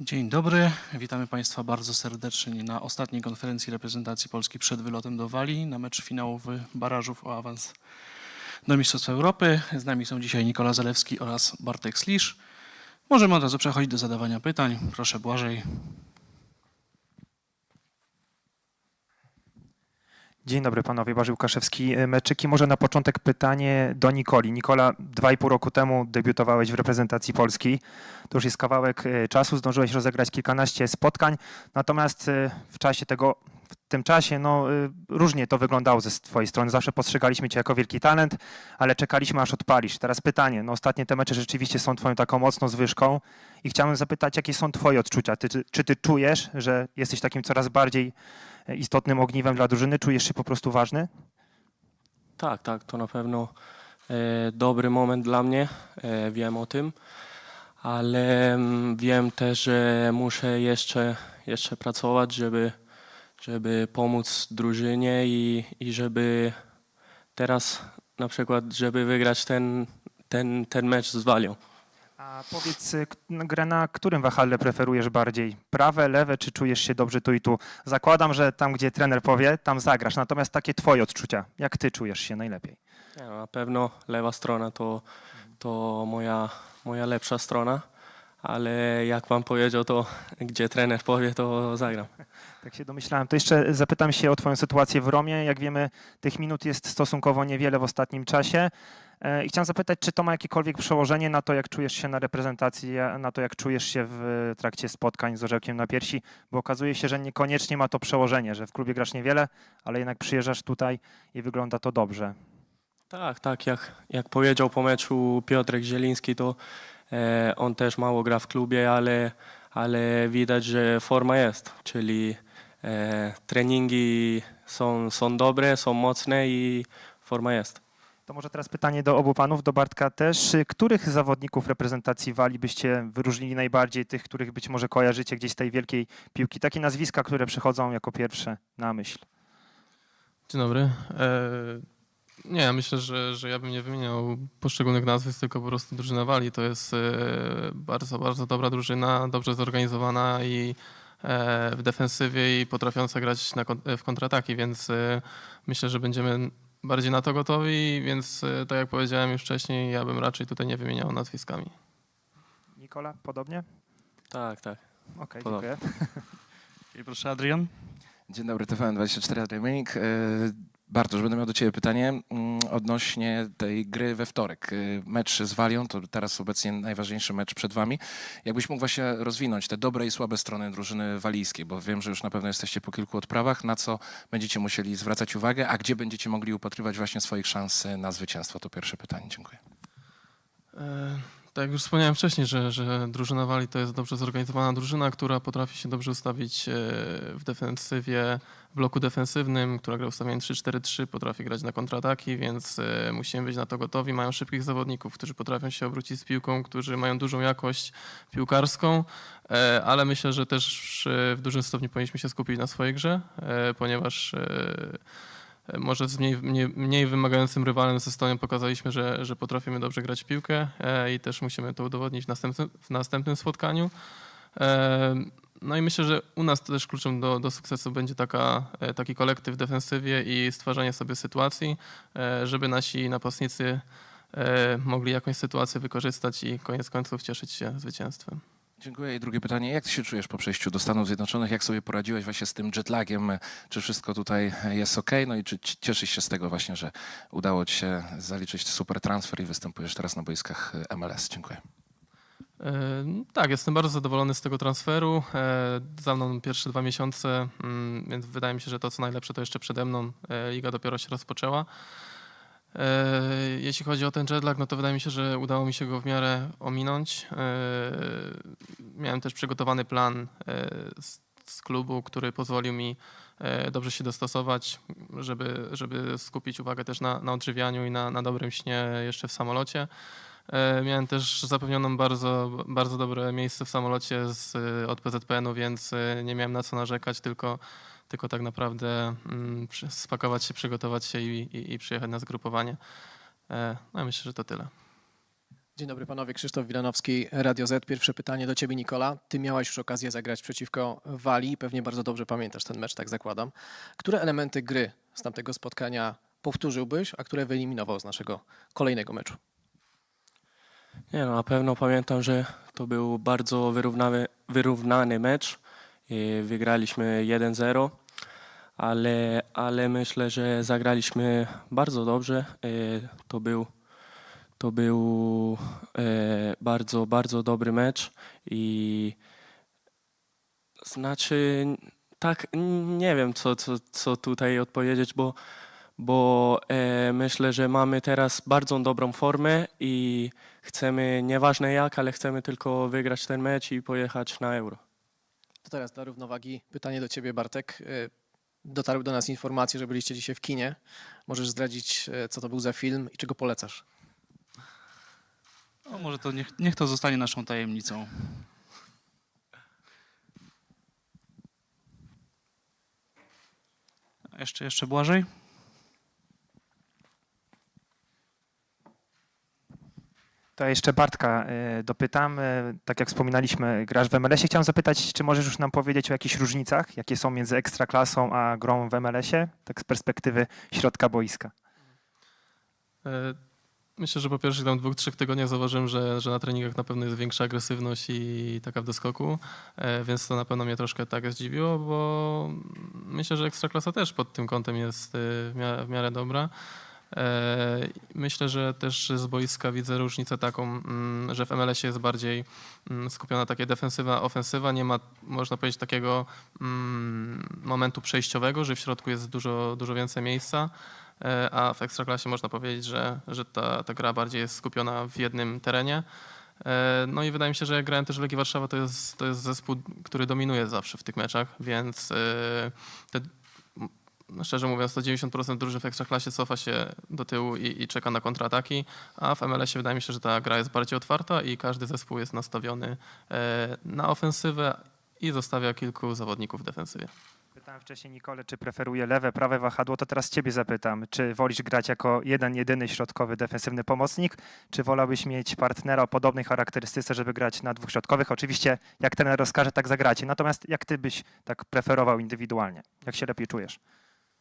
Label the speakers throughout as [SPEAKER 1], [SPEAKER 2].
[SPEAKER 1] Dzień dobry, witamy Państwa bardzo serdecznie na ostatniej konferencji reprezentacji Polski przed wylotem do Walii na mecz finałowy barażów o awans do Mistrzostw Europy. Z nami są dzisiaj Nikola Zalewski oraz Bartek Slisz. Możemy od razu przechodzić do zadawania pytań. Proszę Błażej.
[SPEAKER 2] Dzień dobry panowie, Błażej Łukaszewski. E, Meczyki, może na początek pytanie do Nikoli. Nikola, dwa i pół roku temu debiutowałeś w reprezentacji Polski. To już jest kawałek e, czasu, zdążyłeś rozegrać kilkanaście spotkań, natomiast e, w czasie tego, w tym czasie, no różnie to wyglądało ze twojej strony. Zawsze postrzegaliśmy cię jako wielki talent, ale czekaliśmy aż odpalisz. Teraz pytanie, no ostatnie te mecze rzeczywiście są twoją taką mocną zwyżką i chciałem zapytać, jakie są twoje odczucia? Ty, czy, ty czujesz, że jesteś takim coraz bardziej istotnym ogniwem dla drużyny? Czujesz się po prostu ważny?
[SPEAKER 3] Tak, tak, to na pewno e, dobry moment dla mnie, e, wiem o tym, ale mm, wiem też, że muszę jeszcze, jeszcze pracować, żeby, żeby pomóc drużynie i, i żeby teraz na przykład, żeby wygrać ten, ten, ten mecz z Walią.
[SPEAKER 2] A powiedz, y, grę na którym wahadle preferujesz bardziej? Prawe, lewe, czy czujesz się dobrze tu i tu? Zakładam, że tam, gdzie trener powie, tam zagrasz. Natomiast takie twoje odczucia, jak ty czujesz się najlepiej?
[SPEAKER 3] No, na pewno lewa strona to, to moja, moja lepsza strona, ale jak wam powiedział, to gdzie trener powie, to zagram.
[SPEAKER 2] Tak się domyślałem. To jeszcze zapytam się o twoją sytuację w Romie. Jak wiemy, tych minut jest stosunkowo niewiele w ostatnim czasie. E, I chciałem zapytać, czy to ma jakiekolwiek przełożenie na to, jak czujesz się na reprezentacji, a na to, jak czujesz się w trakcie spotkań z orzełkiem na piersi, bo okazuje się, że niekoniecznie ma to przełożenie, że w klubie grasz niewiele, ale jednak przyjeżdżasz tutaj i wygląda to dobrze.
[SPEAKER 3] Tak, tak, jak, jak powiedział po meczu Piotrek Zieliński, to e, on też mało gra w klubie, ale, ale widać, że forma jest, czyli e, treningi są, są dobre, są mocne i forma jest.
[SPEAKER 2] To może teraz pytanie do obu panów, do Bartka też. Których zawodników reprezentacji Walii byście wyróżnili najbardziej, tych, których być może kojarzycie gdzieś z tej wielkiej piłki? Takie nazwiska, które przychodzą jako pierwsze na myśl.
[SPEAKER 4] Dzień dobry. E, nie, ja myślę, że, że ja bym nie wymieniał poszczególnych nazwisk, tylko po prostu drużyna Walii to jest e, bardzo, bardzo dobra drużyna, dobrze zorganizowana i e, w defensywie i potrafiąca grać na, w kontrataki, więc myślę, że będziemy bardziej na to gotowi, więc e, tak jak powiedziałem już wcześniej, ja bym raczej tutaj nie wymieniał nazwiskami.
[SPEAKER 2] Nikola, podobnie?
[SPEAKER 3] Tak, tak.
[SPEAKER 2] Okej,
[SPEAKER 3] Podobnie.
[SPEAKER 2] dziękuję.
[SPEAKER 1] I proszę Adrian.
[SPEAKER 5] Dzień dobry, TVN24 Adrianik. E, Bartosz, będę miał do Ciebie pytanie mm, odnośnie tej gry we wtorek. E, Mecz z Walią to teraz obecnie najważniejszy mecz przed Wami. Jakbyś mógł właśnie rozwinąć te dobre i słabe strony drużyny walijskiej, bo wiem, że już na pewno jesteście po kilku odprawach, na co będziecie musieli zwracać uwagę, a gdzie będziecie mogli upatrywać właśnie swoich szans na zwycięstwo? To pierwsze pytanie. Dziękuję.
[SPEAKER 4] E, Tak jak już wspomniałem wcześniej, że, że drużyna Wali to jest dobrze zorganizowana drużyna, która potrafi się dobrze ustawić e, w defensywie, w bloku defensywnym, która gra ustawienie 3-4-3, potrafi grać na kontrataki, więc e, musimy być na to gotowi. Mają szybkich zawodników, którzy potrafią się obrócić z piłką, którzy mają dużą jakość piłkarską, e, ale myślę, że też w dużym stopniu powinniśmy się skupić na swojej grze, ponieważ może z mniej, mniej, mniej wymagającym rywalem z Estonią pokazaliśmy, że, że potrafimy dobrze grać piłkę e, i też musimy to udowodnić w następnym, w następnym spotkaniu. E, No i myślę, że u nas też kluczem do, do sukcesu będzie taka, e, taki kolektyw w defensywie i stwarzanie sobie sytuacji, żeby nasi napastnicy mogli jakąś sytuację wykorzystać i koniec końców cieszyć się zwycięstwem.
[SPEAKER 5] Dziękuję. I drugie pytanie. Jak się czujesz po przejściu do Stanów Zjednoczonych? Jak sobie poradziłeś właśnie z tym jetlagiem? Czy wszystko tutaj jest ok? No i czy ci- cieszysz się z tego właśnie, że udało ci się zaliczyć super transfer i występujesz teraz na boiskach MLS? Dziękuję.
[SPEAKER 4] E, Tak, jestem bardzo zadowolony z tego transferu. E, Za mną pierwsze dwa miesiące, mm, więc wydaje mi się, że to co najlepsze to jeszcze przede mną. E, Liga dopiero się rozpoczęła. E, Jeśli chodzi o ten jetlag, no to wydaje mi się, że udało mi się go w miarę ominąć. E, Miałem też przygotowany plan e, z, klubu, który pozwolił mi dobrze się dostosować, żeby, żeby skupić uwagę też na, na odżywianiu i na, na dobrym śnie jeszcze w samolocie. Miałem też zapewnioną bardzo, bardzo dobre miejsce w samolocie z, od PZPN-u, więc nie miałem na co narzekać, tylko, tylko tak naprawdę mm, spakować się, przygotować się i, i, i przyjechać na zgrupowanie. E, No myślę, że to tyle.
[SPEAKER 6] Dzień dobry panowie, Krzysztof Wilanowski, Radio Z. Pierwsze pytanie do ciebie Nikola. Ty miałaś już okazję zagrać przeciwko Walii, pewnie bardzo dobrze pamiętasz ten mecz, tak zakładam. Które elementy gry z tamtego spotkania powtórzyłbyś, a które wyeliminował z naszego kolejnego meczu?
[SPEAKER 3] Nie no, na pewno pamiętam, że to był bardzo wyrównany, wyrównany mecz. Wygraliśmy 1-0, ale, ale myślę, że zagraliśmy bardzo dobrze. E, To był, to był e, bardzo, bardzo dobry mecz i znaczy tak, nie wiem co, co, co tutaj odpowiedzieć, bo, bo e, myślę, że mamy teraz bardzo dobrą formę i chcemy, nieważne jak, ale chcemy tylko wygrać ten mecz i pojechać na Euro.
[SPEAKER 6] To teraz dla równowagi pytanie do ciebie Bartek. Y, Dotarły do nas informacje, że byliście dzisiaj w kinie. Możesz zdradzić, y, co to był za film i czego polecasz?
[SPEAKER 1] No, może to niech, niech to zostanie naszą tajemnicą. Jeszcze, jeszcze Błażej?
[SPEAKER 2] To jeszcze Bartka y, dopytam. Y, Tak jak wspominaliśmy, grasz w MLS-ie. Chciałem zapytać, czy możesz już nam powiedzieć o jakichś różnicach, jakie są między ekstraklasą a grą w MLS-ie, tak z perspektywy środka boiska.
[SPEAKER 4] E, Myślę, że po pierwszych tam dwóch, trzech tygodniach zauważyłem, że, że na treningach na pewno jest większa agresywność i taka w doskoku, więc to na pewno mnie troszkę tak zdziwiło, bo myślę, że Ekstraklasa też pod tym kątem jest w miarę, w miarę dobra. E, Myślę, że też z boiska widzę różnicę taką, mm, że w MLS jest bardziej mm, skupiona takie defensywa, ofensywa. Nie ma, można powiedzieć, takiego mm, momentu przejściowego, że w środku jest dużo, dużo więcej miejsca. E, a w Ekstraklasie można powiedzieć, że, że ta, ta gra bardziej jest skupiona w jednym terenie. E, No i wydaje mi się, że jak grałem też w Legii Warszawa, to jest, to jest zespół, który dominuje zawsze w tych meczach, więc te, szczerze mówiąc, to 90% drużyn w Ekstraklasie cofa się do tyłu i, i czeka na kontrataki, a w MLS-ie wydaje mi się, że ta gra jest bardziej otwarta i każdy zespół jest nastawiony e, na ofensywę i zostawia kilku zawodników w defensywie.
[SPEAKER 2] Pytałem wcześniej Nikolę, czy preferuje lewe, prawe wahadło, to teraz ciebie zapytam. Czy wolisz grać jako jeden, jedyny środkowy, defensywny pomocnik, czy wolałbyś mieć partnera o podobnej charakterystyce, żeby grać na dwóch środkowych? Oczywiście, jak trener rozkaże, tak zagracie. Natomiast jak ty byś tak preferował indywidualnie? Jak się lepiej czujesz?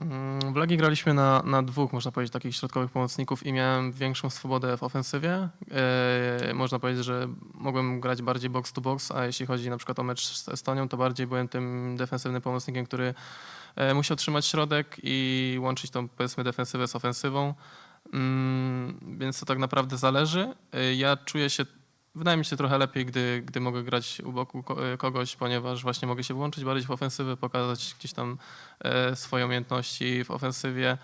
[SPEAKER 4] Mm, W Legii graliśmy na, na dwóch, można powiedzieć, takich środkowych pomocników i miałem większą swobodę w ofensywie. E, można powiedzieć, że mogłem grać bardziej box to box, a jeśli chodzi na przykład o mecz z Estonią, to bardziej byłem tym defensywnym pomocnikiem, który e, musiał trzymać środek i łączyć tą powiedzmy defensywę z ofensywą. Mm, więc to tak naprawdę zależy. E, Ja czuję się, wydaje mi się trochę lepiej, gdy, gdy mogę grać u boku e, kogoś, ponieważ właśnie mogę się włączyć bardziej w ofensywę, pokazać gdzieś tam e, swoje umiejętności w ofensywie.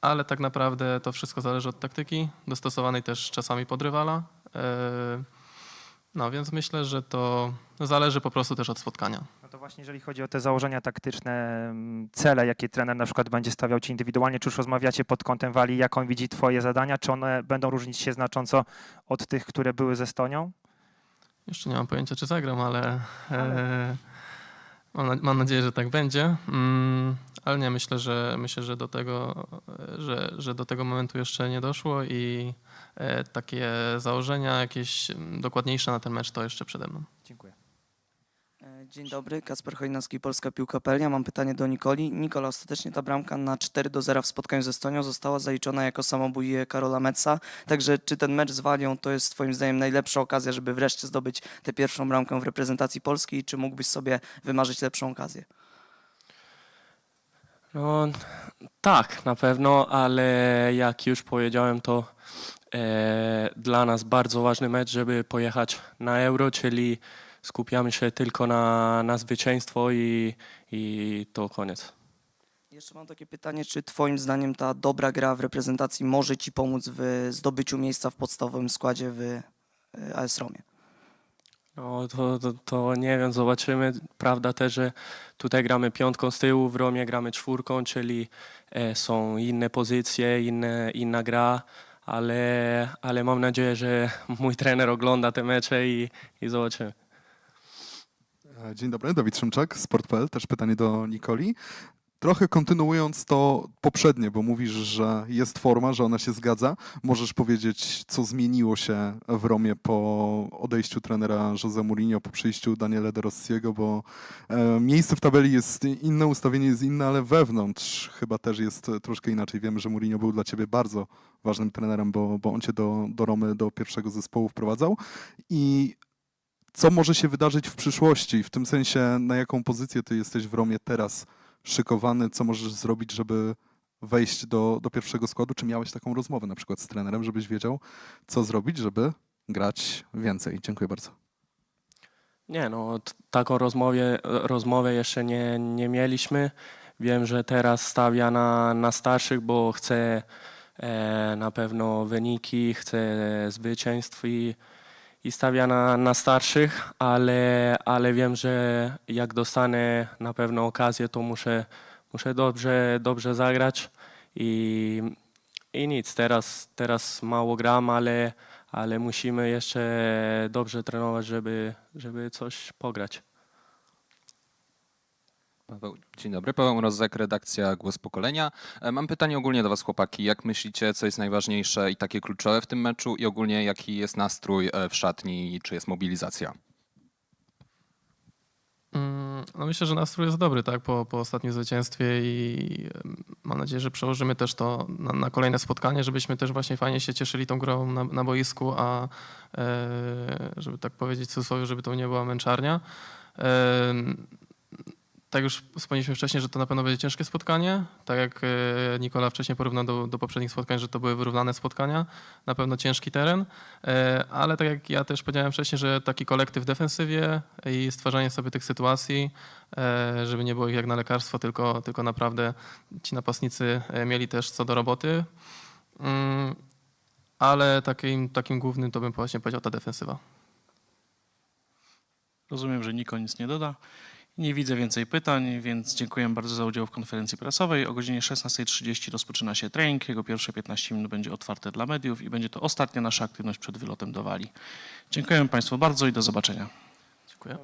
[SPEAKER 4] Ale tak naprawdę to wszystko zależy od taktyki, dostosowanej też czasami pod rywala. E, No więc myślę, że to zależy po prostu też od spotkania.
[SPEAKER 2] To właśnie jeżeli chodzi o te założenia taktyczne, mm, cele, jakie trener na przykład będzie stawiał ci indywidualnie, czy już rozmawiacie pod kątem wali, jak on widzi twoje zadania, czy one będą różnić się znacząco od tych, które były ze Estonią?
[SPEAKER 4] Jeszcze nie mam pojęcia, czy zagram, ale e, mam, mam nadzieję, że tak będzie. Mm, ale nie, myślę, że myślę, że do tego, że, że do tego momentu jeszcze nie doszło i e, takie założenia jakieś dokładniejsze na ten mecz to jeszcze przede mną.
[SPEAKER 2] Dziękuję.
[SPEAKER 7] Dzień dobry, Kasper Chojnowski, Polska Piłka.pl. Mam pytanie do Nikoli. Nikola, ostatecznie ta bramka na 4 do 0 w spotkaniu z Estonią została zaliczona jako samobój Karola Metza. Także czy ten mecz z Walią to jest twoim zdaniem najlepsza okazja, żeby wreszcie zdobyć tę pierwszą bramkę w reprezentacji Polski? Czy mógłbyś sobie wymarzyć lepszą okazję?
[SPEAKER 3] No tak, na pewno, ale jak już powiedziałem, to e, dla nas bardzo ważny mecz, żeby pojechać na Euro, czyli skupiamy się tylko na, na zwycięstwo i, i to koniec.
[SPEAKER 7] Jeszcze mam takie pytanie, czy twoim zdaniem ta dobra gra w reprezentacji może ci pomóc w zdobyciu miejsca w podstawowym składzie w e, AS Romie?
[SPEAKER 3] No to, to, to nie wiem, zobaczymy. Prawda też, że tutaj gramy piątką z tyłu, w Romie gramy czwórką, czyli e, są inne pozycje, inne, inna gra, ale, ale mam nadzieję, że mój trener ogląda te mecze i, i zobaczymy.
[SPEAKER 8] E, Dzień dobry, Dawid Szymczak, Sport.pl. Też pytanie do Nikoli. Trochę kontynuując to poprzednie, bo mówisz, że jest forma, że ona się zgadza. Możesz powiedzieć, co zmieniło się w Romie po odejściu trenera Jose Mourinho, po przyjściu Daniela De Rossiego, bo e, miejsce w tabeli jest inne, ustawienie jest inne, ale wewnątrz chyba też jest troszkę inaczej. Wiemy, że Mourinho był dla ciebie bardzo ważnym trenerem, bo, bo on cię do, do Romy, do pierwszego zespołu wprowadzał. I co może się wydarzyć w przyszłości? W tym sensie, na jaką pozycję ty jesteś w Romie teraz szykowany? Co możesz zrobić, żeby wejść do, do pierwszego składu? Czy miałeś taką rozmowę na przykład z trenerem, żebyś wiedział, co zrobić, żeby grać więcej? Dziękuję bardzo.
[SPEAKER 3] Nie, no taką rozmowie, rozmowę jeszcze nie, nie mieliśmy. Wiem, że teraz stawia na, na starszych, bo chce e, na pewno wyniki, chce zwycięstw i, i stawia na, na starszych, ale, ale wiem, że jak dostanę na pewno okazję, to muszę, muszę dobrze, dobrze zagrać i, i nic. Teraz, teraz mało gram, ale, ale musimy jeszcze dobrze trenować, żeby, żeby coś pograć.
[SPEAKER 9] Paweł, dzień dobry, Paweł Mrozek, redakcja Głos Pokolenia. E, Mam pytanie ogólnie do Was, chłopaki. Jak myślicie, co jest najważniejsze i takie kluczowe w tym meczu i ogólnie jaki jest nastrój e, w szatni i czy jest mobilizacja?
[SPEAKER 4] Mm, No myślę, że nastrój jest dobry, tak, po, po ostatnim zwycięstwie i mam nadzieję, że przełożymy też to na, na kolejne spotkanie, żebyśmy też właśnie fajnie się cieszyli tą grą na, na boisku, a e, żeby tak powiedzieć w cudzysłowie, żeby to nie była męczarnia. Tak już wspomnieliśmy wcześniej, że to na pewno będzie ciężkie spotkanie. Tak jak e, Nikola wcześniej porównał do, do poprzednich spotkań, że to były wyrównane spotkania. Na pewno ciężki teren, e, ale tak jak ja też powiedziałem wcześniej, że taki kolektyw w defensywie i stwarzanie sobie tych sytuacji, e, żeby nie było ich jak na lekarstwo, tylko, tylko naprawdę ci napastnicy mieli też co do roboty. Mm, Ale takim, takim głównym to bym właśnie powiedział ta defensywa.
[SPEAKER 1] Rozumiem, że Niko nic nie doda. Nie widzę więcej pytań, więc dziękuję bardzo za udział w konferencji prasowej. O godzinie 16.30 rozpoczyna się trening. Jego pierwsze 15 minut będzie otwarte dla mediów i będzie to ostatnia nasza aktywność przed wylotem do Walii. Dziękuję Państwu bardzo i do zobaczenia.
[SPEAKER 4] Dziękuję.